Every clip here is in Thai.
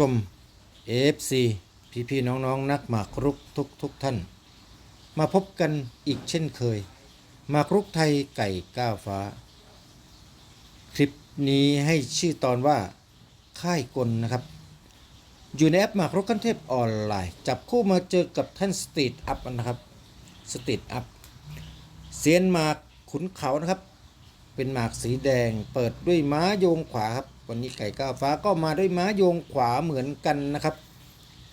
กลม AFC พี่พี่น้องๆนนักหมากรุกทุกทุกท่าน มาพบกันอีกเช่นเคย หมากรุกไทยไก่ก้าวฟ้า คลิปนี้ให้ชื่อตอนว่าค่ายกลนะครับ อยู่ในแอปหมากรุกขั้นเทพออนไลน์ จับคู่มาเจอกับท่านสตรีทอัพนะครับสตรีทอัพเซียนหมากขุนเขานะครับ เป็นหมากสีแดงเปิดด้วยม้าโยงขวาครับ วันนี้ไก่ก้าวฟ้าก็มาด้วยม้าโยงขวาเหมือนกันนะครับ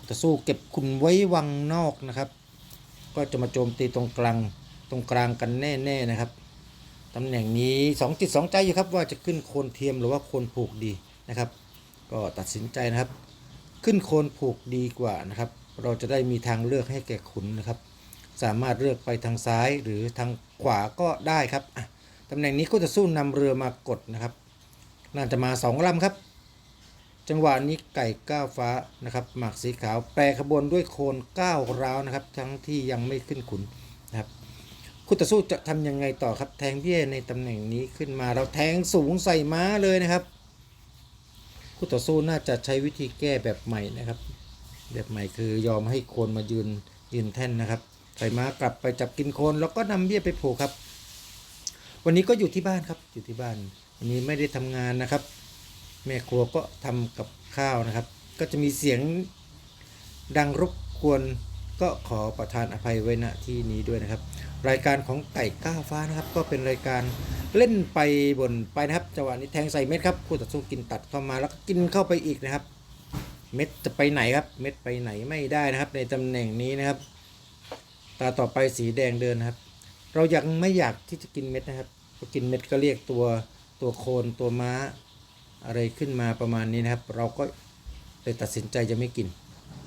จะสู้เก็บคุณไว้วังนอกนะครับ ก็จะมาโจมตีตรงกลางตรงกลางกันแน่ๆนะครับตำแหน่งนี้สองจิตสองใจอยู่ครับว่าจะขึ้นโคนเทียมหรือว่าโคนผูกดีนะครับ ก็ตัดสินใจนะครับ ขึ้นโคนผูกดีกว่านะครับ เราจะได้มีทางเลือกให้แก่ขุนนะครับ สามารถเลือกไปทางซ้ายหรือทางขวาก็ได้ครับตำแหน่งนี้ก็จะสู้นำเรือมากดนะครับ น่าจะมาสองลำครับ จังหวะนี้ไก่ก้าวฟ้านะครับ หมากสีขาวแปรขบวนด้วยโคนก้าวร้าวนะครับ ทั้งที่ยังไม่ขึ้นขุนนะครับคู่ต่อสู้จะทำยังไงต่อครับ แทงเบี้ยในตำแหน่งนี้ขึ้นมา เราแทงสูงใส่ม้าเลยนะครับคู่ต่อสู้น่าจะใช้วิธีแก้แบบใหม่นะครับ แบบใหม่คือยอมให้โคนมายืนยืนแท่นนะครับ ใส่ม้ากลับไปจับกินโคนแล้วก็นำเบี้ยไปผูกครับ วันนี้ก็อยู่ที่บ้านครับอยู่ที่บ้าน วันนี้ไม่ได้ทำงานนะครับ แม่ครัวก็ทำกับข้าวนะครับ ก็จะมีเสียงดังรบกวนก็ขอประทานอภัยไว้ณที่นี้ด้วยนะครับ รายการของไก่ก้าวฟ้านะครับ ก็เป็นรายการเล่นไปบนไปนะครับจังหวะนี้แทงใส่เม็ดครับคู่ต่อสู้กินตัดเข้ามาแล้วก็กินเข้าไปอีกนะครับ เม็ดจะไปไหนครับ เม็ดไปไหนไม่ได้นะครับ ในตำแหน่งนี้นะครับตาต่อไปสีแดงเดินนะครับ เรายังไม่อยากที่จะกินเม็ดนะครับพอกินเม็ดก็เรียกตัว ตัวโคนตัวม้าอะไรขึ้นมาประมาณนี้นะครับ เราก็เลยตัดสินใจจะไม่กิน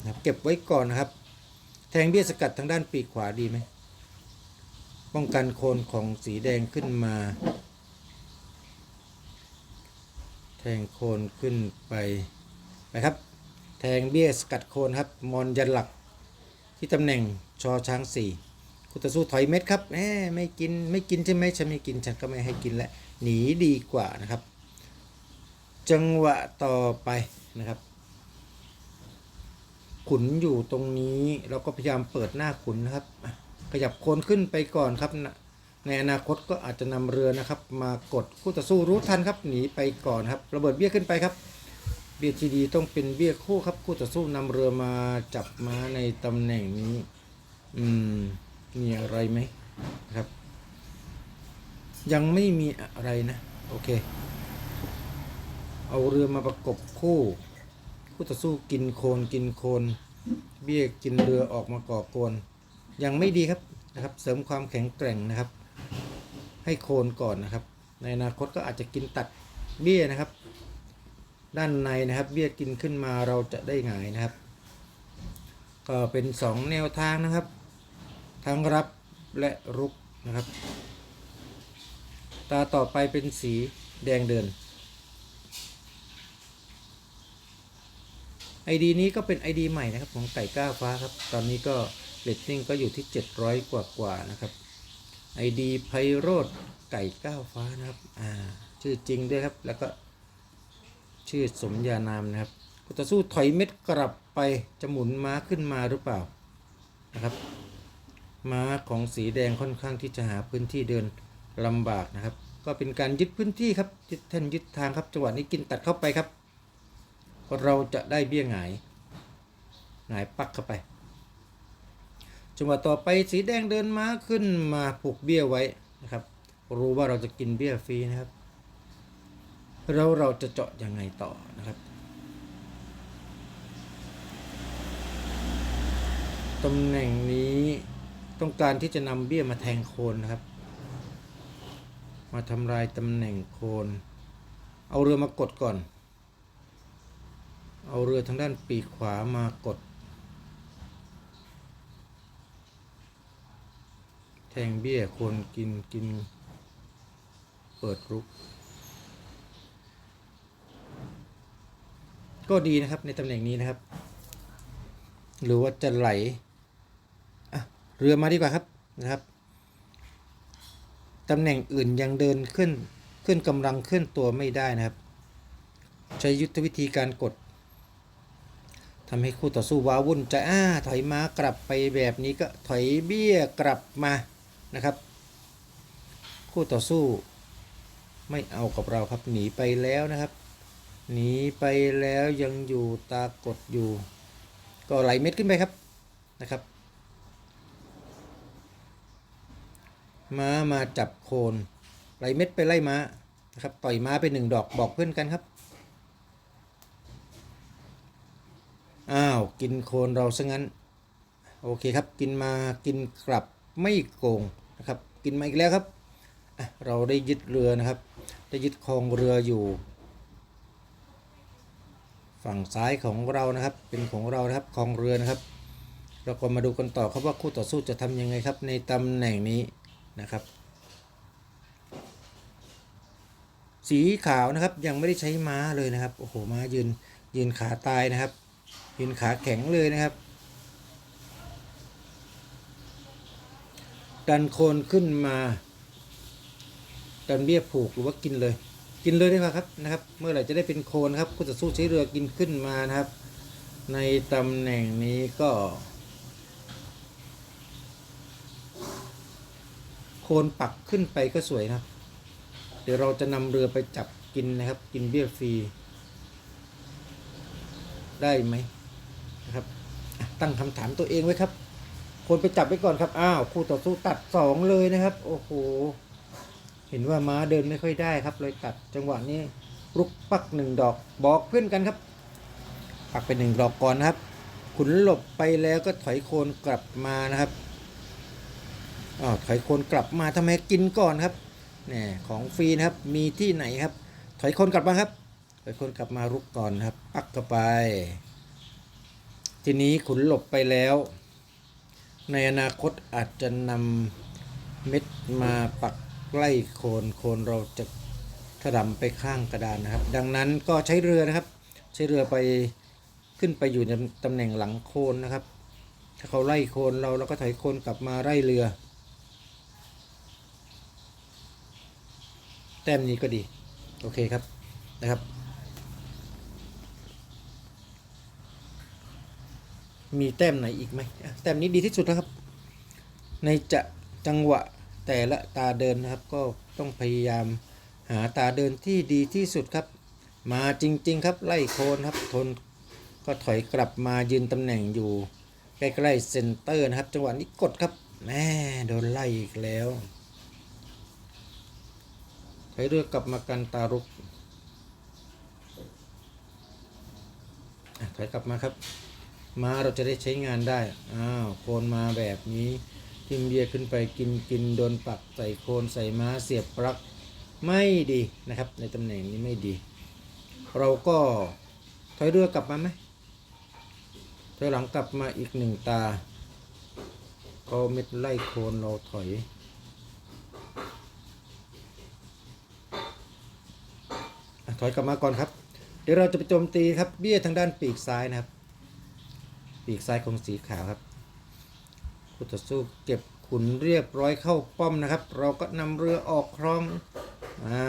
นะครับเก็บไว้ก่อนนะครับ แทงเบี้ยสกัดทางด้านปีกขวาดีไหมป้องกันโคนของสีแดงขึ้นมา แทงโคนขึ้นไปนะครับ แทงเบี้ยสกัดโคนครับมอนยันหลักที่ตำแหน่งชอช้างสี่คุตสู้ถอยเม็ดครับแหมไม่กินไม่กินใช่ไหมฉันไม่กินฉันก็ไม่ให้กินแหละ หนีดีกว่านะครับ จังหวะต่อไปนะครับ ขุนอยู่ตรงนี้เราก็พยายามเปิดหน้าขุนนะครับ ขยับโคนขึ้นไปก่อนครับนะในอนาคตก็อาจจะนำเรือนะครับ มากดคู่ต่อสู้รู้ทันครับหนีไปก่อนครับระเบิดเบี้ยขึ้นไปครับ เบี้ยทีดีต้องเป็นเบี้ยคู่ครับคู่ต่อสู้นำเรือมาจับม้าในตำแหน่งนี้ อืมมีอะไรไหมครับ ยังไม่มีอะไรนะ โอเค เอาเรือมาประกบคู่ คู่ต่อสู้กินโคลนกินโคลนเบี้ยกินเรือออกมาก่อโกนยังไม่ดีครับนะครับ เสริมความแข็งแกร่งนะครับ ให้โคนก่อนนะครับ ในอนาคตก็อาจจะกินตัดเบี้ยนะครับ ด้านในนะครับ เบี้ยกินขึ้นมาเราจะได้หงายนะครับ ก็เป็นสองแนวทางนะครับ ทั้งรับและรุกนะครับ ตาต่อไปเป็นสีแดงเดิน ID นี้ก็เป็น ID ใหม่นะครับของไก่ก้าวฟ้าครับ ตอนนี้ก็เรตติ้งก็อยู่ที่ 700 กว่ากว่าๆนะครับ ID ไพโรธไก่ก้าวฟ้านะครับ อ่า ชื่อจริงด้วยครับ แล้วก็ชื่อสมญานามนะครับกูต่อสู้ถอยเม็ดกลับไปจะหมุนม้าขึ้นมาหรือเปล่านะครับ ม้าของสีแดงค่อนข้างที่จะหาพื้นที่เดิน ลำบากนะครับ ก็เป็นการยึดพื้นที่ครับยึดแท่นยึดทางครับจังหวะนี้กินตัดเข้าไปครับ เราจะได้เบี้ยหงายหงายปักเข้าไป จังหวะต่อไปสีแดงเดินม้าขึ้นมาผูกเบี้ยไว้นะครับ รู้ว่าเราจะกินเบี้ยฟรีนะครับ แล้วเราจะเจาะยังไงต่อนะครับตำแหน่งนี้ต้องการที่จะนำเบี้ยมาแทงโคนนะครับ มาทำลายตำแหน่งโคน เอาเรือมากดก่อน เอาเรือทางด้านปีกขวามากด แทงเบี้ยโคนกินกิน เปิดรุก ก็ดีนะครับในตำแหน่งนี้นะครับ หรือว่าจะไหล อะ เรือมาดีกว่าครับนะครับ ตำแหน่งอื่นยังเดินขึ้น ขึ้นกำลังขึ้นตัวไม่ได้นะครับ ใช้ยุทธวิธีการกดทำให้คู่ต่อสู้ว้าวุ่นใจอ้าถอยมากลับไปแบบนี้ก็ถอยเบี้ยกลับมานะครับ คู่ต่อสู้ ไม่เอากับเราครับหนีไปแล้วนะครับหนีไปแล้วยังอยู่ตากดอยู่ ก็ไหลเม็ดขึ้นไปครับนะครับ ม้ามาจับโคนไหลเม็ดไปไล่ม้านะครับ ต่อยม้าไปหนึ่งดอกบอกเพื่อนกันครับ อ้าว กินโคนเราซะงั้น โอเคครับ กินมากินกลับไม่โกงนะครับ กินมาอีกแล้วครับ เราได้ยึดเรือนะครับ ได้ยึดครองเรืออยู่ ฝั่งซ้ายของเรานะครับ เป็นของเรานะครับครองเรือนะครับ เราก็มาดูกันต่อครับว่าคู่ต่อสู้จะทำยังไงครับในตำแหน่งนี้ นะครับ สีขาวนะครับยังไม่ได้ใช้ม้าเลยนะครับโอ้โหม้ายืนยืนขาตายนะครับยืนขาแข็งเลยนะครับ ดันโคนขึ้นมาดันเบี้ยผูกหรือว่ากินเลย กินเลยได้ไหมครับนะครับ เมื่อไหร่จะได้เป็นโคนครับคู่ต่อสู้ใช้เรือกินขึ้นมานะครับ ในตำแหน่งนี้ก็ คนปักขึ้นไปก็สวยนะครับเดี๋ยวเราจะนำเรือไปจับกินนะครับ กินเบี้ยฟรี ได้ไหมนะครับ ตั้งคำถามตัวเองไว้ครับ คนไปจับไว้ก่อนครับ อ้าวคู่ต่อสู้ตัดสองเลยนะครับ โอ้โห เห็นว่าม้าเดินไม่ค่อยได้ครับ เลยตัดจังหวะนี้ลุกปักหนึ่งดอกบอกเพื่อนกันครับ ปักไปหนึ่งดอกก่อนนะครับ ขุนหลบไปแล้วก็ถอยโคนกลับมานะครับ อ้าวถอยโคนกลับมาทำไมกินก่อนครับเนี่ยของฟรีนะครับมีที่ไหนครับ ถอยโคนกลับมาครับถอยโคนกลับมารุกก่อนครับ ปักเข้าไป ทีนี้ขุนหลบไปแล้ว ในอนาคตอาจจะนำเม็ดมาปักใกล้โคนโคนเราจะถลำไปข้างกระดานนะครับ ดังนั้นก็ใช้เรือนะครับ ใช้เรือไปขึ้นไปอยู่ในตำแหน่งหลังโคนนะครับ ถ้าเขาไล่โคนเราเราก็ถอยโคนกลับมาไล่เรือ แต้มนี้ก็ดี โอเคครับนะครับ มีแต้มไหนอีกไหมแต้มนี้ดีที่สุดแล้วครับ ในจะจังหวะแต่ละตาเดินนะครับ ก็ต้องพยายามหาตาเดินที่ดีที่สุดครับ มาจริง ๆ ครับไล่โคนครับทนก็ถอยกลับมายืนตำแหน่งอยู่ใกล้ๆเซนเตอร์นะครับ จังหวะนี้กดครับแม่โดนไล่อีกแล้ว ถอยเรือกลับมากันตารุกถอยกลับมาครับ มาเราจะได้ใช้งานได้ อ้าว โคนมาแบบนี้ ทิมเบียขึ้นไปกินกินโดนปักใส่โคนใส่ม้าเสียบปลั๊กไม่ดีนะครับ ในตำแหน่งนี้ไม่ดี เราก็ถอยเรือกลับมาไหมถอยหลังกลับมาอีกหนึ่งตาก็เม็ดไล่โคนเราถอย อะ ถอยกลับมาก่อนครับ เดี๋ยวเราจะไปโจมตีครับเบี้ยทางด้านปีกซ้ายนะครับ ปีกซ้ายของสีขาวครับคู่ต่อสู้เก็บขุนเรียบร้อยเข้าป้อมนะครับ เราก็นำเรือออกครองอ่า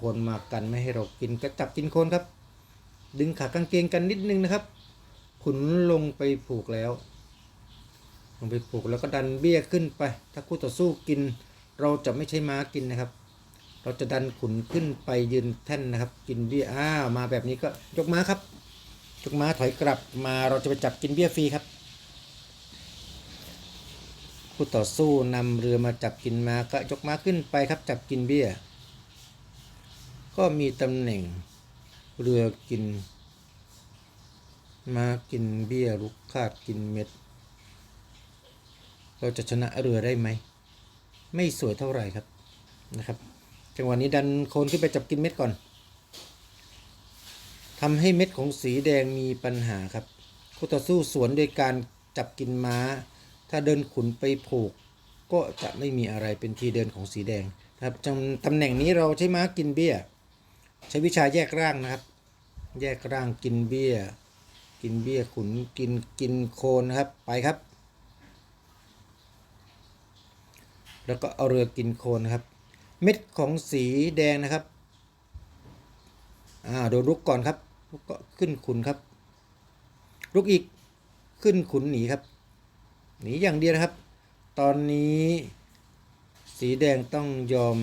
คนมากันไม่ให้เรากินก็จับกินคนครับ ดึงขากางเกงกันนิดนึงนะครับ ขุนลงไปผูกแล้ว ลงไปผูกแล้วก็ดันเบี้ยขึ้นไป ถ้าคู่ต่อสู้กิน เราจะไม่ใช่ม้ากินนะครับ เราจะดันขุนขึ้นไปยืนแท่นนะครับ กินเบี้ยอ้าวมาแบบนี้ก็ยกม้าครับ ยกม้าถอยกลับมาเราจะไปจับกินเบี้ยฟรีครับผู้ต่อสู้นำเรือมาจับกินมาก็ยกม้าขึ้นไปครับ จับกินเบี้ย ก็มีตำแหน่งเรือกินม้ากินเบี้ยลูกคาดกินเม็ด เราจะชนะเรือได้ไหม ไม่สวยเท่าไหร่ครับนะครับ จังหวะนี้ดันโคนขึ้นไปจับกินเม็ดก่อนทำให้เม็ดของสีแดงมีปัญหาครับคู่ต่อสู้สวนโดยการจับกินม้า ถ้าเดินขุนไปผูก ก็จะไม่มีอะไรเป็นทีเดินของสีแดงนะครับจังตำแหน่งนี้เราใช้ม้ากินเบี้ย ใช้วิชาแยกร่างนะครับ แยกร่างกินเบี้ย กินเบี้ยขุนกินกินโคนนะครับไปครับ แล้วก็เอาเรือกินโคนนครับ เม็ดของสีแดงนะครับ อ่าโดนรุกก่อนครับรุกก็ขึ้นขุนครับลุกอีกขึ้นขุนหนีครับ หนีอย่างเดียวนะครับ ตอนนี้สีแดงต้องยอม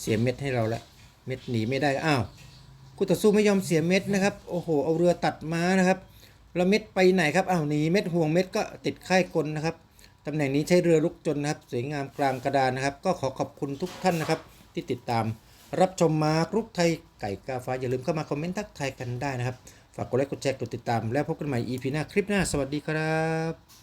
เสียเม็ดให้เราล้วเม็ดหนีไม่ได้อ้าวคู่ต่อสู้ไม่ยอมเสียเม็ดนะครับโอ้โหเอาเรือตัดม้านะครับแล้วเม็ดไปไหนครับอ้าวหนีเม็ดห่วงเม็ดก็ติดค่ายกลนะครับ ตำแหน่งนี้ใช้เรือลุกจนนะครับ สวยงามกลางกระดานนะครับ ก็ขอขอบคุณทุกท่านนะครับ ที่ติดตาม รับชมมากรุกไทยไก่กาฟ้าอย่าลืมเข้ามาคอมเมนต์ทักทายกันได้นะครับ ฝากกดไลค์กดแชร์กดติดตาม แล้วพบกันใหม่ EP หน้าคลิปหน้าสวัสดีครับ